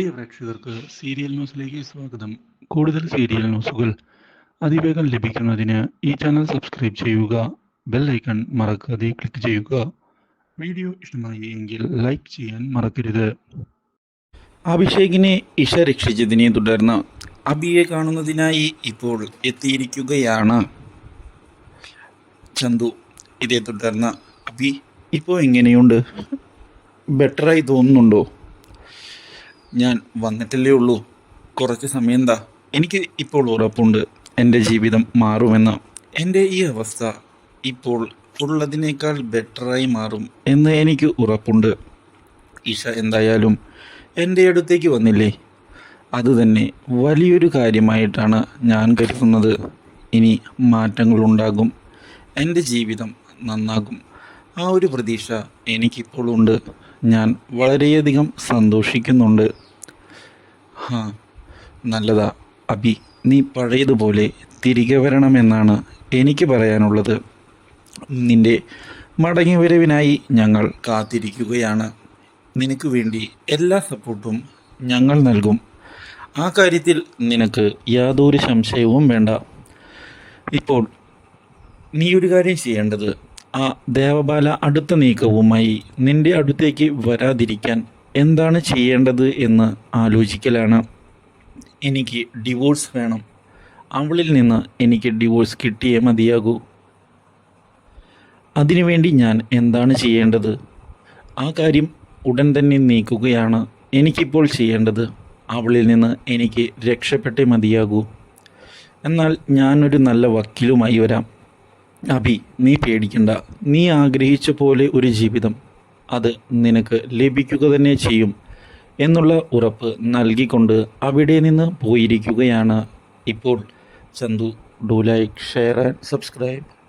പ്രിയ പ്രേക്ഷകർക്ക് സീരിയൽ ന്യൂസിലേക്ക് സ്വാഗതം. കൂടുതൽ സീരിയൽ ന്യൂസുകൾ അതിവേഗം ലഭിക്കുന്നതിന് ഈ ചാനൽ സബ്സ്ക്രൈബ് ചെയ്യുക ബെൽ ഐക്കൺ മറക്കാതെ ക്ലിക്ക് ചെയ്യുക. വീഡിയോ ഇഷ്ടമായി എങ്കിൽ ലൈക്ക് ചെയ്യാൻ മറക്കരുത്. അഭിഷേകിനെ ഇഷ രക്ഷിച്ചതിനെ തുടർന്ന് അബിയെ കാണുന്നതിനായി ഇപ്പോൾ എത്തിയിരിക്കുകയാണ് ചന്തു. ഇതേ തുടർന്ന് അബി ഇപ്പോൾ എങ്ങനെയുണ്ട്? ബെറ്ററായി തോന്നുന്നുണ്ടോ? ഞാൻ വന്നിട്ടല്ലേ ഉള്ളൂ. കുറച്ച് സമയം എന്താ എനിക്ക് ഇപ്പോൾ ഉറപ്പുണ്ട്. എന്റെ ജീവിതം മാറുമെന്ന്. എന്റെ ഈ അവസ്ഥ ഇപ്പോൾ ഉള്ളതിനേക്കാൾ ബെറ്ററായി മാറും എന്ന് എനിക്ക് ഉറപ്പുണ്ട്. ഇഷ എന്തായാലും എന്റെ അടുത്തേക്ക് വന്നില്ലേ? അതുതന്നെ വലിയൊരു കാര്യമായിട്ടാണ് ഞാൻ കരുതുന്നത്. ഇനി മാറ്റങ്ങളുണ്ടാകും. എന്റെ ജീവിതം നന്നാകും. ആ ഒരു പ്രതീക്ഷ എനിക്കിപ്പോഴുണ്ട് ഞാൻ വളരെയധികം സന്തോഷിക്കുന്നുണ്ട്. ഹാ നല്ലതാ. അബി നീ പഴയതുപോലെ തിരികെ വരണമെന്നാണ് എനിക്ക് പറയാനുള്ളത്. നിന്റെ മടങ്ങിവരവിനായി ഞങ്ങൾ കാത്തിരിക്കുകയാണ്. നിനക്ക് വേണ്ടി എല്ലാ സപ്പോർട്ടും ഞങ്ങൾ നൽകും. ആ കാര്യത്തിൽ നിനക്ക് യാതൊരു സംശയവും വേണ്ട. ഇപ്പോൾ നീ ഒരു കാര്യം ചെയ്യേണ്ടത് ആ ദേവബാല അടുത്ത നീക്കവുമായി നിന്റെ അടുത്തേക്ക് വരാതിരിക്കാൻ എന്താണ് ചെയ്യേണ്ടത് എന്ന് ആലോചിക്കലാണ്. എനിക്ക് ഡിവോഴ്സ് വേണം. അവളിൽ നിന്ന് എനിക്ക് ഡിവോഴ്സ് കിട്ടിയേ മതിയാകൂ. അതിനുവേണ്ടി ഞാൻ എന്താണ് ചെയ്യേണ്ടത്? ആ കാര്യം ഉടൻ തന്നെ നീക്കുകയാണ് എനിക്കിപ്പോൾ ചെയ്യേണ്ടത്. അവളിൽ നിന്ന് എനിക്ക് രക്ഷപ്പെട്ടേ മതിയാകൂ. എന്നാൽ ഞാനൊരു നല്ല വക്കീലുമായി വരാം. അഭി നീ പേടിക്കണ്ട. നീ ആഗ്രഹിച്ച പോലെ ഒരു ജീവിതം അത് നിനക്ക് ലഭിക്കുക തന്നെ ചെയ്യും എന്നുള്ള ഉറപ്പ് നൽകിക്കൊണ്ട് അവിടെ നിന്ന് പോയിരിക്കുകയാണ് ഇപ്പോൾ. Chandu do like share and subscribe